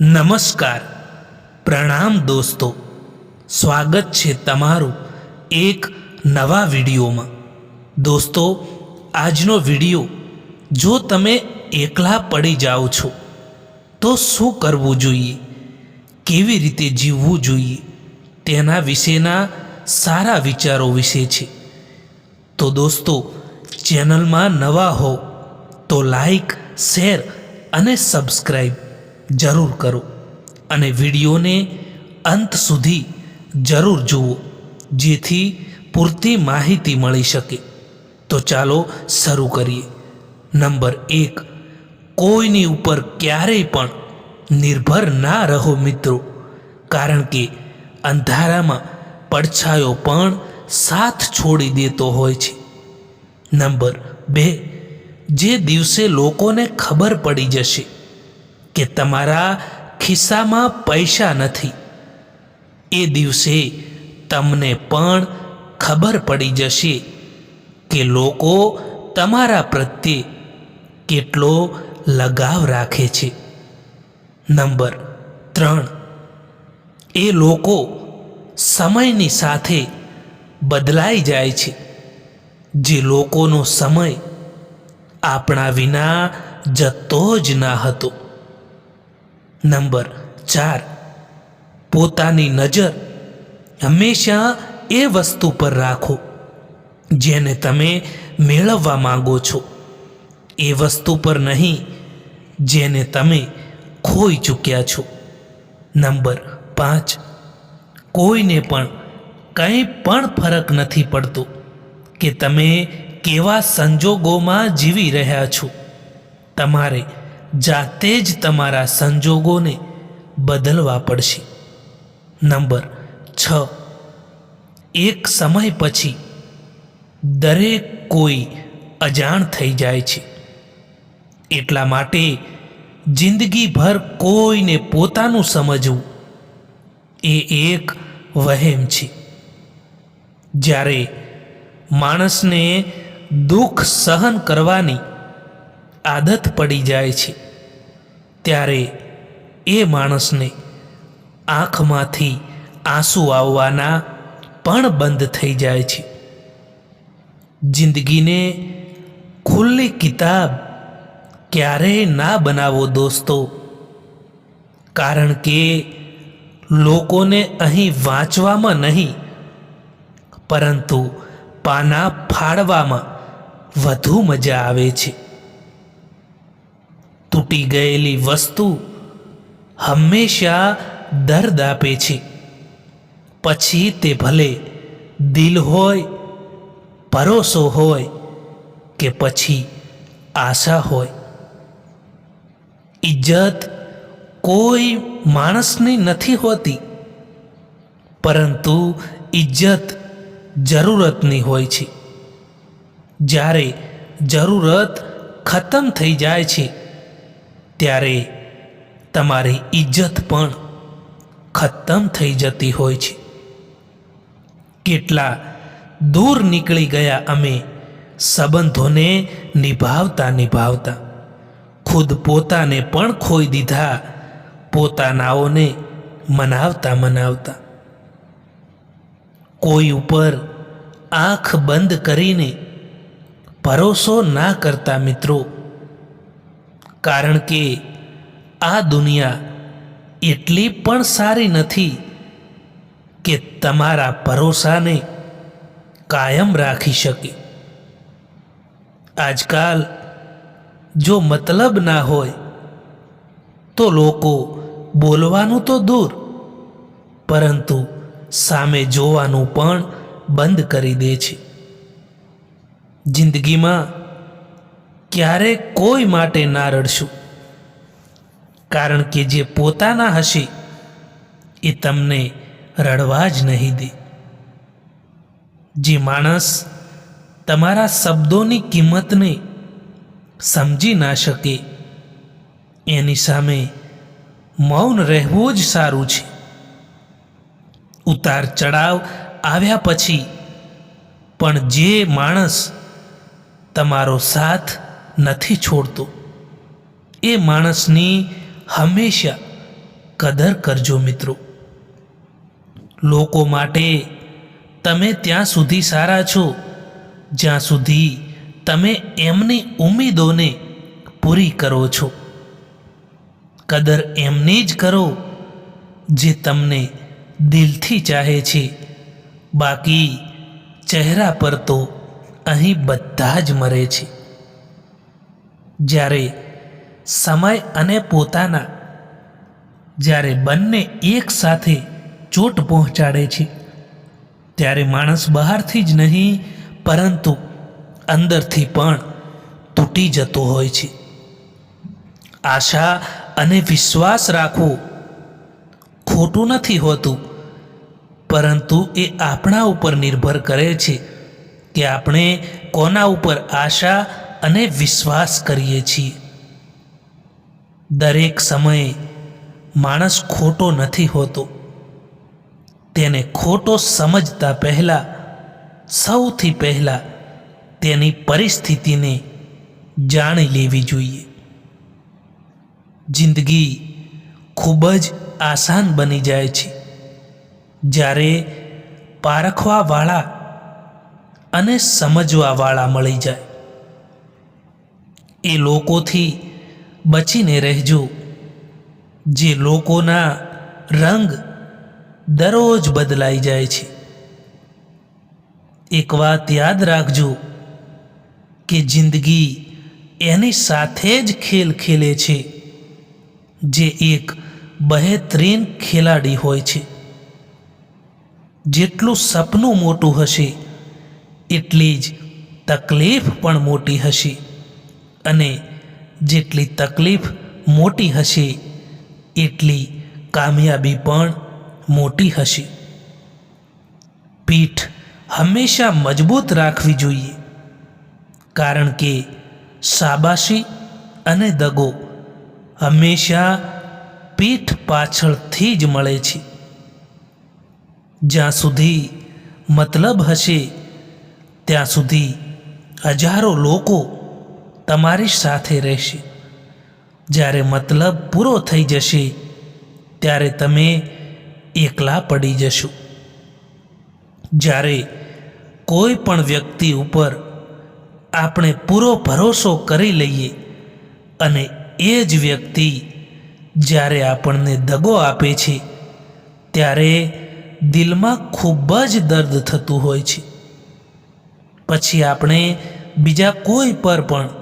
નમસ્કાર. પ્રણામ દોસ્તો. સ્વાગત છે તમારું એક નવા વિડીયોમાં. દોસ્તો, આજનો વીડિયો, જો તમે એકલા પડી જાઓ છો, તો શું કરવું જોઈએ? કેવી રીતે જીવવું જોઈએ? તેના વિશેના સારા વિચારો વિશે છે. તો દોસ્તો, ચેનલમાં નવા હો, તો લાઈક, શેર અને સબસ્ક્રાઈબ જરૂર કરો અને વિડીયોને અંત સુધી જરૂર જુઓ, જેથી પૂરતી માહિતી મળી શકે. તો ચાલો શરૂ કરીએ. નંબર એક, કોઈની ઉપર ક્યારેય પણ નિર્ભર ના રહો મિત્રો, કારણ કે અંધારામાં પડછાયો પણ સાથ છોડી દેતો હોય છે. નંબર બે, જે દિવસે લોકોને ખબર પડી જશે કે તમારા ખિસ્સામાં પૈસા નથી. એ દિવસે તમને પણ ખબર પડી જશે કે લોકો તમારા પ્રત્યે કેટલો લગાવ રાખે છે. નંબર ત્રણ. એ લોકો સમયની સાથે બદલાઈ જાય છે. જે લોકોનો સમય આપણા વિના જતો જ ના હતો. નંબર ચાર, પોતાની નજર હંમેશા એ વસ્તુ પર રાખો જેને તમે મેળવવા માંગો છો. એ વસ્તુ પર નહીં, જેને તમે ખોઈ ચૂક્યા છો. નંબર પાંચ, કોઈને પણ કંઈ પણ ફરક નથી પડતો કે તમે કેવા સંજોગોમાં જીવી રહ્યા છો. તમારે જાતે જ તમારા સંજોગોને બદલવા પડશે. નંબર છ. એક સમય પછી દરેક કોઈ અજાણ થઈ જાય છે. એટલા માટે જિંદગીભર કોઈને પોતાનું સમજવું એ એક વહેમ છે. જ્યારે માણસને દુઃખ સહન કરવાની આદત પડી જાય છે, ત્યારે એ માણસને આંખમાંથી આંસુ આવવાના પણ બંધ થઈ જાય છે. જિંદગીને ખુલ્લી કિતાબ ક્યારેય ના બનાવો દોસ્તો, કારણ કે લોકોને અહીં વાંચવામાં નહીં, પરંતુ પાના ફાડવામાં વધુ મજા આવે છે. તૂટી ગયેલી વસ્તુ હંમેશા દર્દ આપે છે. પછી તે ભલે દિલ હોય, ભરોસો હોય કે પછી આશા હોય. ઇજ્જત કોઈ માણસની નથી હોતી, પરંતુ ઇજ્જત જરૂરતની હોય છે. જ્યારે જરૂરત ખતમ થઈ જાય છે ત્યારે તમારી ઇજ્જત પણ ખતમ થઈ જતી હોય છે. કેટલા દૂર નીકળી ગયા અમે સંબંધોને નિભાવતા નિભાવતા, ખુદ પોતાને પણ ખોઈ દીધા, પોતાનાઓને મનાવતા મનાવતા. કોઈ ઉપર આંખ બંધ કરીને ભરોસો ના કરતા મિત્રો કારણ કે આ દુનિયા એટલી પણ સારી નથી કે તમારા ભરોસાને કાયમ રાખી શકે. આજકાલ જો મતલબ ના હોય, તો લોકો બોલવાનું તો દૂર, પરંતુ સામે જોવાનું પણ બંધ કરી દે છે. જિંદગીમાં ક્યારે કોઈ માટે ના રડશું? કારણ કે જે પોતાના હશે, એ તમને રડવા જ નહીં દે. જે માણસ તમારા શબ્દોની કિંમતને સમજી ના શકે, એની સામે મૌન રહેવું જ સારું છે. ઉતાર ચડાવ આવ્યા પછી પણ જે માણસ તમારો સાથ નથી છોડતો. એ માણસની હંમેશા કદર કરજો મિત્રો. લોકો માટે તમે ત્યાં સુધી સારા છો, જ્યાં સુધી તમે એમની ઉમેદોને પૂરી કરો છો. કદર એમની જ કરો જે તમને દિલથી ચાહે છે. બાકી ચહેરા પર તો અહીં બધા જ મરે છે. જ્યારે સમય અને પોતાના, જ્યારે બંને એક સાથે ચોટ પહોંચાડે છે, ત્યારે માણસ બહારથી જ નહીં, પરંતુ અંદરથી પણ તૂટી જતો હોય છે. આશા અને વિશ્વાસ રાખવો ખોટું નથી હોતું, પરંતુ એ આપણા ઉપર નિર્ભર કરે છે કે આપણે કોના ઉપર આશા અને વિશ્વાસ કરીએ છીએ. દરેક સમયે માણસ ખોટો નથી હોતો. તેને ખોટો સમજતા પહેલાં, સૌથી પહેલાં તેની પરિસ્થિતિને જાણી લેવી જોઈએ. જિંદગી ખૂબ જ આસાન બની જાય છે. જ્યારે પારખવાવાળા અને સમજવાવાળા મળી જાય. એ લોકોથી બચીને રહેજો, જે લોકોના રંગ દરરોજ બદલાઈ જાય છે. એક વાત યાદ રાખજો કે જિંદગી એની સાથે જ ખેલ ખેલે છે, જે એક બહેતરીન ખેલાડી હોય છે. જેટલું સપનું મોટું હશે, એટલી જ તકલીફ પણ મોટી હશે. અને જેટલી તકલીફ મોટી હશે, એટલી કામયાબી પણ મોટી હશે. પીઠ હંમેશા મજબૂત રાખવી જોઈએ, કારણ કે શાબાશી અને દગો હંમેશા પીઠ પાછળથી જ મળે છે. જ્યાં સુધી મતલબ હશે, ત્યાં સુધી હજારો લોકો તમારી સાથે રહેશે. જ્યારે મતલબ પૂરો થઈ જશે, ત્યારે તમે એકલા પડી જશો. જ્યારે કોઈ પણ વ્યક્તિ ઉપર આપણે પૂરો ભરોસો કરી લઈએ અને એ જ વ્યક્તિ જ્યારે આપણને દગો આપે છે, ત્યારે દિલમાં ખૂબ જ દર્દ થતું હોય છે. પછી આપણે બીજા કોઈ પર પણ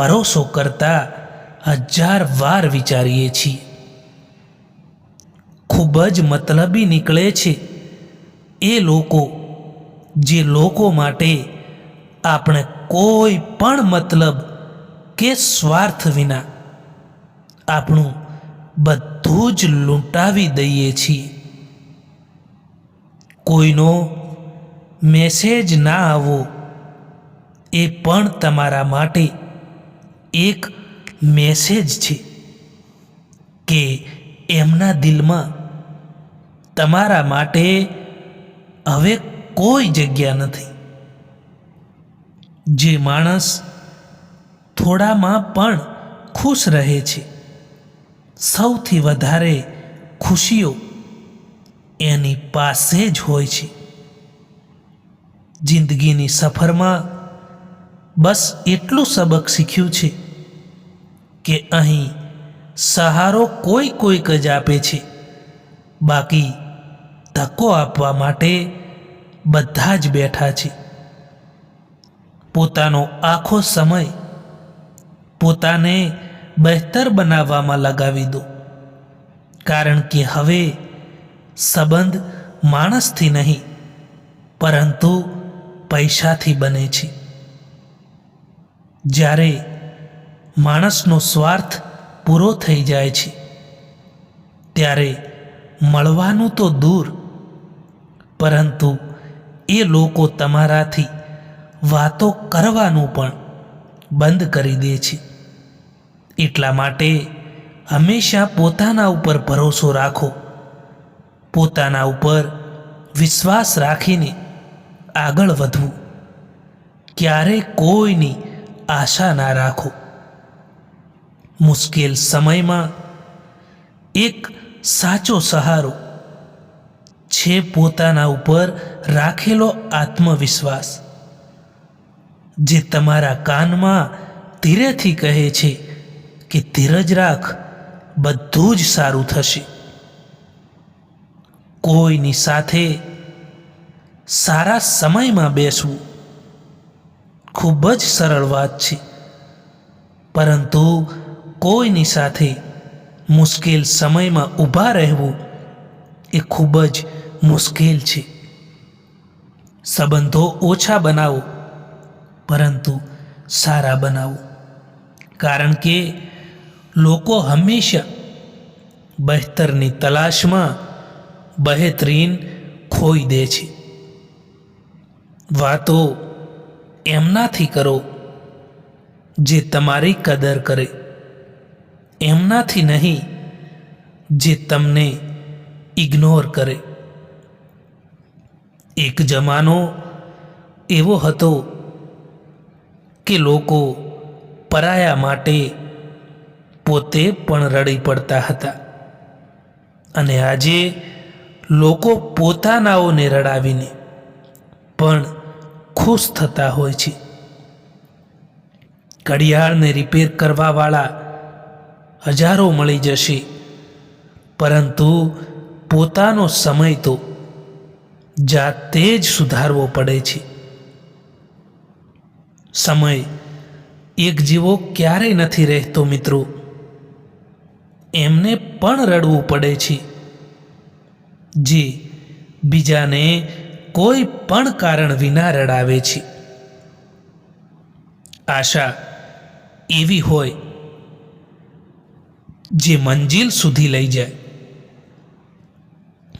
ભરોસો કરતા હજાર વાર વિચારીએ છીએ. ખૂબ જ મતલબી નીકળે છે એ લોકો જે લોકો માટે આપણે કોઈ પણ મતલબ કે સ્વાર્થ વિના આપણું બધું જ લૂંટાવી દઈએ છીએ. કોઈનો મેસેજ ના આવો એ પણ તમારા માટે એક મેસેજ છે કે એમના દિલમાં તમારા માટે હવે કોઈ જગ્યા નથી. જે માણસ થોડામાં પણ ખુશ રહે છે, સૌથી વધારે ખુશીઓ એની પાસે જ હોય છે. જિંદગીની સફરમાં બસ એટલું સબક શીખ્યું છે કે અહીં સહારો કોઈ કોઈક જ આપે છે. બાકી ધક્કો આપવા માટે બધા જ બેઠા છે. પોતાનો આખો સમય પોતાને બહેતર બનાવવામાં લગાવી દો. કારણ કે હવે સંબંધ માણસથી નહીં, પરંતુ પૈસાથી બને છે. જ્યારે માણસનો સ્વાર્થ પૂરો થઈ જાય છે. ત્યારે મળવાનું તો દૂર, પરંતુ એ લોકો તમારાથી વાતો કરવાનું પણ બંધ કરી દે છે. એટલા માટે હંમેશા પોતાના ઉપર ભરોસો રાખો. પોતાના ઉપર વિશ્વાસ રાખીને આગળ વધવું. ક્યારે કોઈની આશા ના રાખો. મુશ્કેલ સમયમાં એક સાચો સહારો છે પોતાના ઉપર રાખેલો આત્મવિશ્વાસ, જે તમારા કાનમાં ધીરેથી કહે છે કે ધીરજ રાખ, બધું જ સારું થશે. કોઈની સાથે સારા સમયમાં બેસવું ખૂબ જ સરળ વાત છે, પરંતુ કોઈની સાથે મુશ્કેલ સમયમાં ઊભા રહેવું એ ખૂબ જ મુશ્કેલ છે. સંબંધો ઓછા બનાવો, પરંતુ સારા બનાવો. કારણ કે લોકો હંમેશા બહેતરની તલાશમાં બહેતરીન ખોઈ દે છે. વાતો એમનાથી કરો જે તમારી કદર કરે. એમનાથી નહીં જે તમને ઇગ્નોર કરે. એક જમાનો એવો હતો કે લોકો પરાયા માટે પોતે પણ રડી પડતા હતા. અને આજે લોકો પોતાનાઓને રડાવીને પણ ખુશ થતા હોય છે. ઘડિયાળને રિપેર કરવાવાળા હજારો મળી જશે. પરંતુ પોતાનો સમય તો જાતે જ સુધારવો પડે છે. સમય એક જેવો ક્યારેય નથી રહેતો મિત્રો. એમને પણ રડવું પડે છે. જે બીજાને કોઈ પણ કારણ વિના રડાવે છે. આશા એવી હોય જે મંજિલ સુધી લઈ જાય.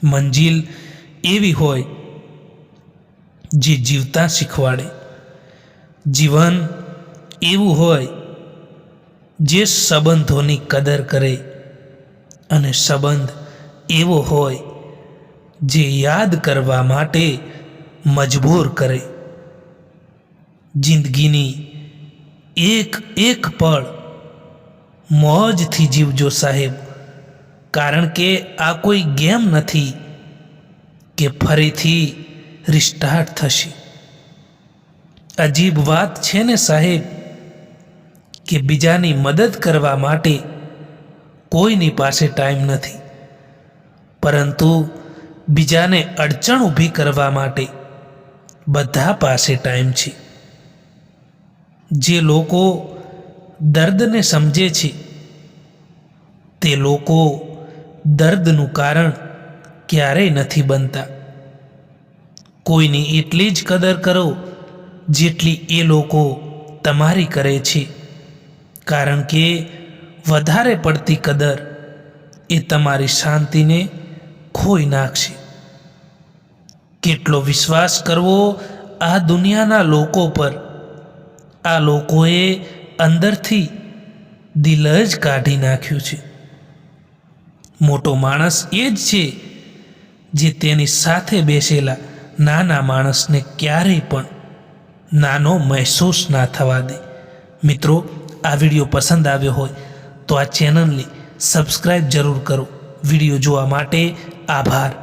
મંજિલ એવી હોય જે જીવતા શીખવાડે. જીવન એવું હોય જે સંબંધોની કદર કરે અને સંબંધ એવો હોય જે યાદ કરવા માટે મજબૂર કરે. જિંદગીની એક એક પળ મોજથી જીવજો સાહેબ. કારણ કે આ કોઈ ગેમ નથી કે ફરીથી રિસ્ટાર્ટ થશે. અજીબ વાત છે ને સાહેબ કે બીજાની મદદ કરવા માટે કોઈની પાસે ટાઈમ નથી. પરંતુ બીજાને અડચણ ઊભી કરવા માટે બધા પાસે ટાઈમ છે. જે લોકો દર્દને સમજે છે. તે લોકો દર્દનું કારણ ક્યારેય નથી બનતા. કોઈની એટલી જ કદર કરો જેટલી એ લોકો તમારી કરે છે. કારણ કે વધારે પડતી કદર એ તમારી શાંતિને ખોઈ નાખશે. કેટલો વિશ્વાસ કરવો આ દુનિયાના લોકો પર. આ લોકોએ અંદરથી દિલ જ કાઢી નાખ્યું છે. મોટો માણસ એ જ છે જે તેની સાથે બેસેલા નાના માણસને ક્યારેય પણ નાનો મહેસૂસ ના થવા દે. મિત્રો, આ વીડિયો પસંદ આવ્યો હોય તો આ ચેનલને સબસ્ક્રાઈબ જરૂર કરો. વીડિયો જોવા માટે આભાર.